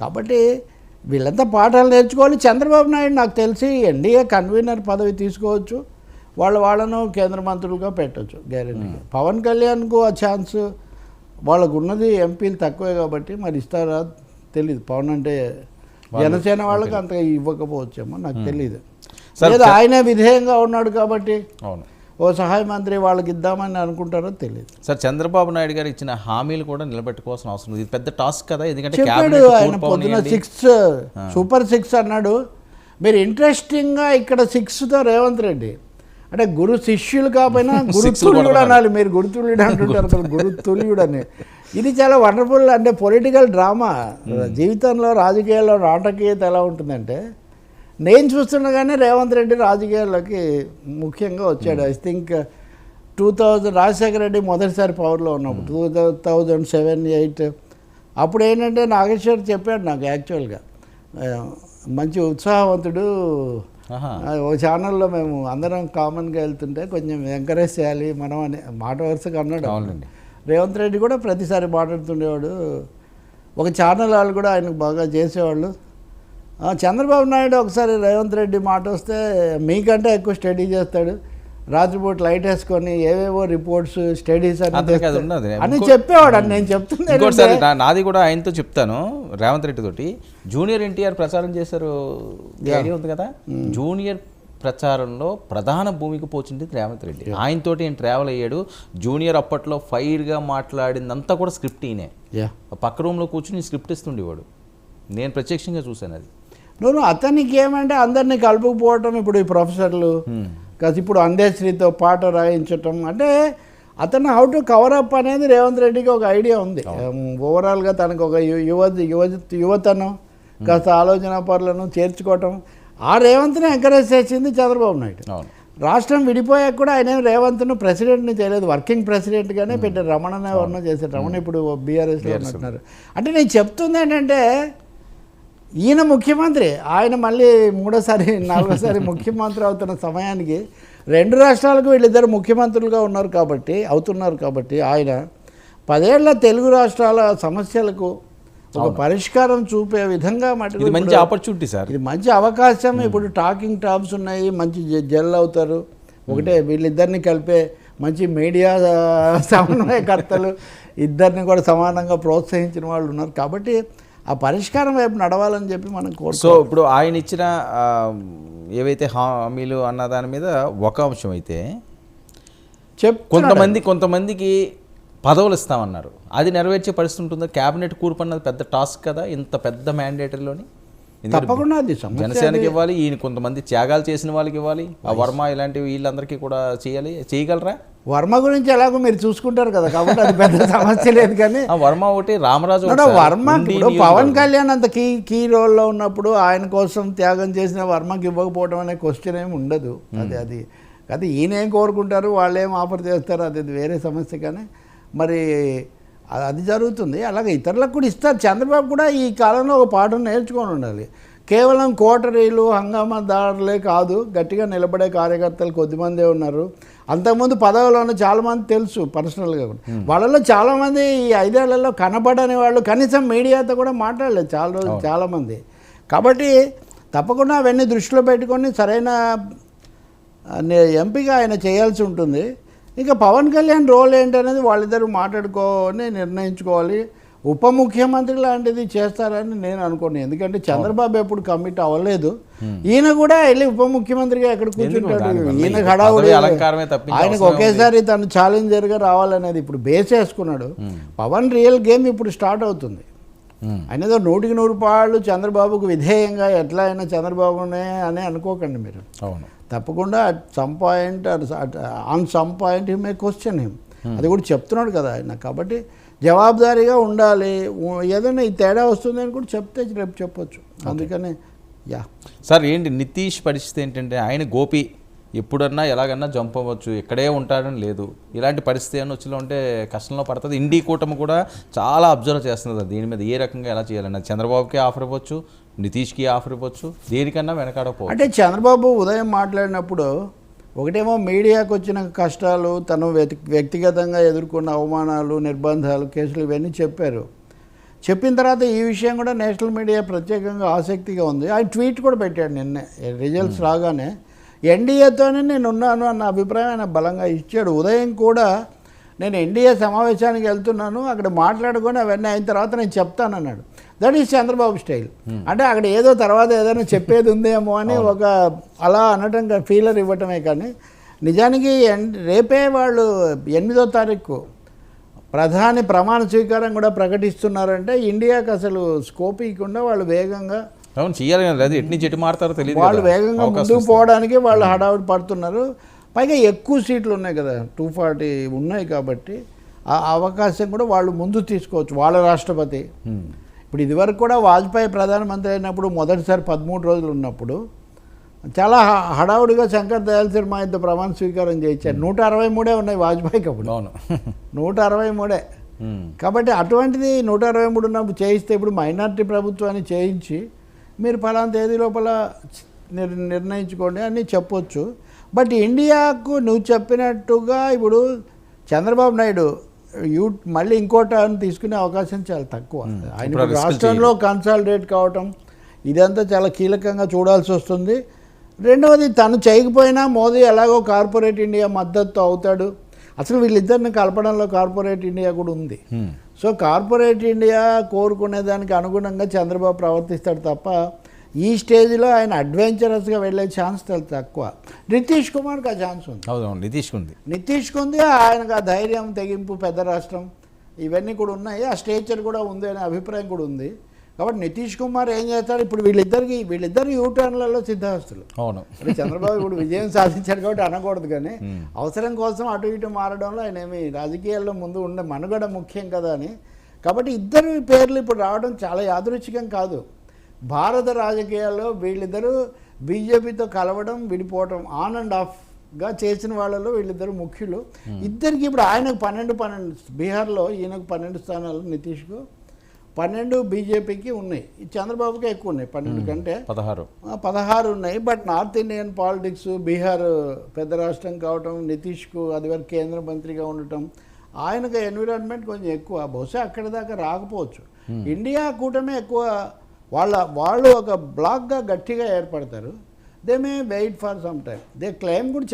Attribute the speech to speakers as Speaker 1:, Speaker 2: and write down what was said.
Speaker 1: కాబట్టి వీళ్ళంతా పాఠాలు నేర్చుకోవాలి. చంద్రబాబు నాయుడు నాకు తెలిసి ఎన్డీఏ కన్వీనర్ పదవి తీసుకోవచ్చు. వాళ్ళ వాళ్ళను కేంద్ర మంత్రులుగా పెట్టచ్చు గ్యారెంటీగా పవన్ కళ్యాణ్కు ఆ ఛాన్స్ వాళ్ళకు ఉన్నది ఎంపీలు తక్కువే కాబట్టి మరి ఇస్తారా తెలియదు పవన్ అంటే జనసేన వాళ్ళకి అంత ఇవ్వకపోవచ్చేమో నాకు తెలియదు
Speaker 2: సార్,
Speaker 1: లేదా ఆయనే విధేయంగా ఉన్నాడు కాబట్టి
Speaker 2: అవును.
Speaker 1: ఓ సహాయ మంత్రి వాళ్ళకి ఇద్దామని అనుకుంటారో తెలియదు
Speaker 2: సార్ చంద్రబాబు నాయుడు గారు ఇచ్చిన హామీలు కూడా నిలబెట్టుకోవాల్సిన అవసరం ఇది పెద్ద టాస్క్ కదా. ఎందుకంటే
Speaker 1: చెప్పాడు ఆయన పొద్దున. సిక్స్ సూపర్ సిక్స్ అన్నాడు. మీరు ఇంట్రెస్టింగ్గా ఇక్కడ సిక్స్తో రేవంత్ రెడ్డి. అంటే గురు శిష్యులు కాకపోయినా గురు
Speaker 2: Six
Speaker 1: తుల్యుడు
Speaker 2: కొడతాడు.
Speaker 1: అనాలి. మీరు గురు తుల్యుడు అంటుంటారు కదా గురు తుల్యుడు. అని. ఇది చాలా వండర్ఫుల్ అంటే పొలిటికల్ డ్రామా జీవితంలో రాజకీయాల్లో నాటకీయత ఎలా ఉంటుందంటే నేను చూస్తుండగానే రేవంత్ రెడ్డి రాజకీయాల్లోకి ముఖ్యంగా వచ్చాడు. I think two thousand Rajasekhara Reddy మొదటిసారి పవర్లో ఉన్నప్పుడు టూ థౌజండ్ సెవెన్ ఎయిట్ అప్పుడు ఏంటంటే నాగేశ్వర్ చెప్పాడు నాకు యాక్చువల్గా. ఆ, మంచి ఉత్సాహవంతుడు. ఓ ఛానల్లో మేము అందరం కామన్గా వెళ్తుంటే కొంచెం ఎంకరేజ్ చేయాలి మనం అని మాట వరుసగా అన్నాడు రేవంత్ రెడ్డి కూడా ప్రతిసారి మాట్లాడుతుండేవాడు. ఒక ఛానల్ వాళ్ళు కూడా ఆయనకు బాగా చేసేవాళ్ళు. చంద్రబాబు నాయుడు ఒకసారి రేవంత్ రెడ్డి మాట వస్తే మీకంటే ఎక్కువ స్టడీ చేస్తాడు. రాత్రిపూట లైట్ వేసుకొని ఏవేవో రిపోర్ట్స్ స్టడీస్ అని చెప్పేవాడు అని నేను చెప్తుంది
Speaker 2: ఇంకోటిసారి
Speaker 1: ఏంటంటే,
Speaker 2: నా- నాది కూడా ఆయనతో చెప్తాను రేవంత్ రెడ్డి తోటి. జూనియర్ ఎన్టీఆర్ ప్రచారం చేశారు ఉంది కదా? జూనియర్ ప్రచారంలో ప్రధాన భూమికి పోచింది రేవంత్ రెడ్డి. ఆయనతోటి నేను ట్రావెల్ అయ్యాడు. జూనియర్ అప్పట్లో ఫైర్గా మాట్లాడిందంతా కూడా స్క్రిప్ట్ ఈయనే. పక్క రూమ్లో కూర్చుని స్క్రిప్ట్ ఇస్తుండేవాడు. నేను ప్రత్యక్షంగా చూశాను అది.
Speaker 1: నువ్వు అతనికి ఏమంటే అందరినీ కలుపుకుపోవటం ఇప్పుడు ఈ ప్రొఫెసర్లు. కాదు ఇప్పుడు అందేశ్రీతో పాట రాయించటం. అంటే అతను హౌ టు కవర్ అప్ అనేది రేవంత్ రెడ్డికి ఒక ఐడియా ఉంది. ఓవరాల్గా తనకు ఒక యువ యువ యువతను కాస్త ఆలోచన పరులను చేర్చుకోవటం. ఆ రేవంత్ని ఎంకరేజ్ చేసింది చంద్రబాబు నాయుడు. రాష్ట్రం విడిపోయాక కూడా ఆయన రేవంత్ను ప్రెసిడెంట్ని చేయలేదు వర్కింగ్ ప్రెసిడెంట్గానే పెట్టారు. రమణనే ఎవరినో చేశారు. రమణ ఇప్పుడు బీఆర్ఎస్లో ఉన్నట్టున్నారు అంటే నేను చెప్తుంది ఏంటంటే ఈయన ముఖ్యమంత్రి. ఆయన మళ్ళీ మూడోసారి నాలుగోసారి ముఖ్యమంత్రి అవుతున్న సమయానికి రెండు రాష్ట్రాలకు వీళ్ళిద్దరు ముఖ్యమంత్రులుగా ఉన్నారు కాబట్టి అవుతున్నారు కాబట్టి ఆయన పదేళ్ళ తెలుగు రాష్ట్రాల సమస్యలకు ఒక పరిష్కారం చూపే విధంగా మటుకు
Speaker 2: ఇది మంచి ఆపర్చునిటీ సార్
Speaker 1: ఇది మంచి అవకాశం. ఇప్పుడు టాకింగ్ టాప్స్ ఉన్నాయి మంచి జె- జెల్ అవుతారు. ఒకటే వీళ్ళిద్దరిని కలిపే మంచి మీడియా సమన్వయకర్తలు ఇద్దరిని కూడా సమానంగా ప్రోత్సహించిన వాళ్ళు ఉన్నారు కాబట్టి ఆ పరిష్కారం వైపు నడవాలని చెప్పి మనం
Speaker 2: సో
Speaker 1: కోరుకో
Speaker 2: ఇప్పుడు ఆయన ఇచ్చిన ఏవైతే హామీలు అన్న దాని మీద ఒక అంశం అయితే
Speaker 1: చెప్
Speaker 2: కొంతమంది కొంతమందికి పదవులు ఇస్తామన్నారు. అది నెరవేర్చే పరిస్థితి ఉంటుందా? క్యాబినెట్ కూర్పు అన్నది పెద్ద టాస్క్ కదా ఇంత పెద్ద మ్యాండేటరీలోని?
Speaker 1: తప్పకుండా అది
Speaker 2: జనసేనకి ఇవ్వాలి ఈయన కొంతమంది త్యాగాలు చేసిన వాళ్ళకి ఇవ్వాలి ఆ వర్మ ఇలాంటివి వీళ్ళందరికీ కూడా చేయాలి చేయగలరా?
Speaker 1: వర్మ గురించి ఎలాగో మీరు చూసుకుంటారు కదా కాబట్టి అది పెద్ద సమస్య లేదు కానీ
Speaker 2: ఆ వర్మ ఒకటి రామరాజు.
Speaker 1: వర్మ ఇప్పుడు. పవన్ కళ్యాణ్ అంత కీ కీ రోల్లో ఉన్నప్పుడు ఆయన కోసం త్యాగం చేసిన వర్మకి ఇవ్వకపోవడం అనే క్వశ్చన్ ఏమి ఉండదు. అది అది. అది ఈయన ఏం కోరుకుంటారు వాళ్ళు ఏం ఆఫర్ చేస్తారు అది అది వేరే సమస్య కానీ మరి అది జరుగుతుంది. అలాగే ఇతరులకు కూడా ఇస్తారు. చంద్రబాబు కూడా ఈ కాలంలో ఒక పాఠం నేర్చుకొని ఉండాలి. కేవలం కోటరీలు హంగామాదారులే కాదు గట్టిగా నిలబడే కార్యకర్తలు కొద్దిమందే ఉన్నారు. అంతకుముందు పదవిలో ఉన్న చాలామంది తెలుసు పర్సనల్గా కూడా. వాళ్ళలో చాలామంది ఈ ఐదేళ్ళలో కనబడని వాళ్ళు కనీసం మీడియాతో కూడా మాట్లాడలేదు చాలా రోజులు చాలామంది. కాబట్టి తప్పకుండా అవన్నీ దృష్టిలో పెట్టుకొని సరైన ఎంపిక ఆయన చేయాల్సి ఉంటుంది. ఇక పవన్ కళ్యాణ్ రోల్ ఏంటనేది వాళ్ళిద్దరు మాట్లాడుకోని నిర్ణయించుకోవాలి. ఉప ముఖ్యమంత్రి లాంటిది చేస్తారని నేను అనుకోను. ఎందుకంటే చంద్రబాబు ఎప్పుడు కమిట్ అవ్వలేదు. ఈయన కూడా వెళ్ళి ఉప ముఖ్యమంత్రిగా ఎక్కడ కూర్చుంటాడు? ఈయన హడావుడి ఆయనకు ఒకేసారి తను ఛాలెంజర్గా రావాలనేది ఇప్పుడు బేస్ వేసుకున్నాడు పవన్ రియల్ గేమ్ ఇప్పుడు స్టార్ట్ అవుతుంది. ఆయన ఏదో నూటికి నూరు పాళ్ళు చంద్రబాబుకు విధేయంగా ఎట్లా అయినా చంద్రబాబునే అని అనుకోకండి మీరు.
Speaker 2: అవును.
Speaker 1: తప్పకుండా at some point on some point may question him. అది కూడా చెప్తున్నాడు కదా ఆయన. కాబట్టి జవాబుదారీగా ఉండాలి. ఏదైనా ఈ తేడా వస్తుంది అని కూడా చెప్తే రేపు చెప్పొచ్చు. అందుకని యా.
Speaker 2: సార్ ఏంటి నితీష్ పరిస్థితి ఏంటంటే ఆయన గోపి ఎప్పుడన్నా ఎలాగన్నా జంప్ అవ్వచ్చు ఇక్కడే ఉంటాడని లేదు. ఇలాంటి పరిస్థితి అని వచ్చి ఉంటే కష్టంలో పడుతుంది. ఇండి కూటమి కూడా చాలా అబ్జర్వ్ చేస్తుంది దీని మీద ఏ రకంగా ఎలా చేయాలన్న. చంద్రబాబుకి ఆఫర్ ఇవ్వచ్చు నితీష్కి ఆఫర్ ఇవ్వచ్చు దేనికన్నా వెనకాడకపోవచ్చు.
Speaker 1: అంటే చంద్రబాబు ఉదయం మాట్లాడినప్పుడు ఒకటేమో మీడియాకు వచ్చిన కష్టాలు తను వ్యక్తిగతంగా ఎదుర్కొన్న అవమానాలు నిర్బంధాలు కేసులు ఇవన్నీ చెప్పారు. చెప్పిన తర్వాత ఈ విషయం కూడా నేషనల్ మీడియా ప్రత్యేకంగా ఆసక్తిగా ఉంది. ఆయన ట్వీట్ కూడా పెట్టాడు నిన్నే. రిజల్ట్స్ రాగానే ఎన్డీఏతోనే నేను ఉన్నాను అన్న అభిప్రాయం ఆయన బలంగా ఇచ్చాడు. ఉదయం కూడా నేను ఎన్డీఏ సమావేశానికి వెళ్తున్నాను అక్కడ మాట్లాడుకొని అవన్నీ అయిన తర్వాత నేను చెప్తానన్నాడు. That is Chandrababu style. అంటే అక్కడ ఏదో తర్వాత ఏదైనా చెప్పేది ఉందేమో అని ఒక అలా అనటం ఫీలర్ ఇవ్వటమే కానీ నిజానికి రేపే వాళ్ళు ఎనిమిదో తారీఖు ప్రధాని ప్రమాణ స్వీకారం కూడా ప్రకటిస్తున్నారంటే ఇండియాకి అసలు స్కోప్ ఇవ్వకుండా వాళ్ళు వేగంగా
Speaker 2: అవును కదా లేదు ఎటు నుంచి ఎటు మారుతారో తెలియదు
Speaker 1: వాళ్ళు. వేగంగా ముందుకు. పోవడానికి వాళ్ళు హడావుడి పడుతున్నారు. పైగా ఎక్కువ సీట్లు ఉన్నాయి కదా టూ ఫార్టీ ఉన్నాయి కాబట్టి ఆ అవకాశం కూడా వాళ్ళు ముందు తీసుకోవచ్చు వాళ్ళ రాష్ట్రపతి. ఇప్పుడు ఇదివరకు కూడా వాజ్పేయి ప్రధానమంత్రి అయినప్పుడు మొదటిసారి పదమూడు రోజులు ఉన్నప్పుడు చాలా హడావుడిగా శంకర్ దయాల్ శర్మ ఇంత ప్రమాణ స్వీకారం చేయించారు. నూట అరవై మూడే ఉన్నాయి వాజ్పేయికి అప్పుడు
Speaker 2: అవును.
Speaker 1: నూట అరవై మూడే. కాబట్టి అటువంటిది నూట అరవై మూడు ఉన్నప్పుడు చేయిస్తే ఇప్పుడు మైనార్టీ ప్రభుత్వాన్ని చేయించి మీరు ఫలానా తేదీ లోపల నిర్ నిర్ణయించుకోండి అని చెప్పొచ్చు. బట్ ఇండియాకు నువ్వు చెప్పినట్టుగా ఇప్పుడు చంద్రబాబు నాయుడు యూ మళ్ళీ ఇంకో టర్న్ తీసుకునే అవకాశం చాలా తక్కువ. ఆయన
Speaker 2: ఇప్పుడు ఆ
Speaker 1: ఇప్పుడు
Speaker 2: risk
Speaker 1: రాష్ట్రంలో కన్సాలిడేట్ కావటం ఇదంతా చాలా కీలకంగా చూడాల్సి వస్తుంది. రెండవది తను చేయకపోయినా మోదీ ఎలాగో కార్పొరేట్ ఇండియా మద్దతు అవుతాడు. అసలు వీళ్ళిద్దరిని కలపడంలో కార్పొరేట్ ఇండియా కూడా ఉంది.
Speaker 2: హ్మ్.
Speaker 1: సో కార్పొరేట్ ఇండియా కోరుకునే దానికి అనుగుణంగా చంద్రబాబు ప్రవర్తిస్తాడు తప్ప ఈ స్టేజ్లో ఆయన అడ్వెంచరస్గా వెళ్ళే ఛాన్స్ చాలా తక్కువ. నితీష్ కుమార్కి ఆ ఛాన్స్ ఉంది.
Speaker 2: అవును నితీష్ ఉంది.
Speaker 1: నితీష్ కుంది ఆయనకు ఆ ధైర్యం తెగింపు పెద్ద రాష్ట్రం ఇవన్నీ కూడా ఉన్నాయి. ఆ స్టేచర్ కూడా ఉంది అనే అభిప్రాయం కూడా ఉంది. కాబట్టి నితీష్ కుమార్ ఏం చేస్తాడు? ఇప్పుడు వీళ్ళిద్దరికి వీళ్ళిద్దరు యూటర్న్లలో సిద్ధహస్తులు
Speaker 2: అవును.
Speaker 1: అంటే చంద్రబాబు ఇప్పుడు విజయం సాధించాడు కాబట్టి అనకూడదు కానీ అవసరం కోసం అటు ఇటు మారడంలో ఆయన ఏమి రాజకీయాల్లో ముందు ఉండే మనుగడ ముఖ్యం కదా అని. కాబట్టి ఇద్దరు పేర్లు ఇప్పుడు రావడం చాలా యాదృచ్ఛికం కాదు. భారత రాజకీయాల్లో వీళ్ళిద్దరూ బీజేపీతో కలవడం విడిపోవడం ఆన్ అండ్ ఆఫ్గా చేసిన వాళ్ళలో వీళ్ళిద్దరు ముఖ్యులు. ఇద్దరికి ఇప్పుడు ఆయనకు పన్నెండు పన్నెండు బీహార్లో ఈయనకు పన్నెండు స్థానాలు నితీష్కు పన్నెండు బీజేపీకి ఉన్నాయి. చంద్రబాబుకి ఎక్కువ ఉన్నాయి పన్నెండు కంటే.
Speaker 2: పదహారు.
Speaker 1: పదహారు ఉన్నాయి but north Indian politics Bihar పెద్ద రాష్ట్రం కావటం నితీష్కు అది వరకు కేంద్ర మంత్రిగా ఉండటం ఆయనకు ఎన్విరాన్మెంట్ కొంచెం ఎక్కువ. బహుశా అక్కడి దాకా రాకపోవచ్చు. ఇండియా కూటమి ఎక్కువ వాళ్ళ వాళ్ళు ఒక బ్లాక్గా గట్టిగా ఏర్పడతారు. They may wait for some time they claim కూడా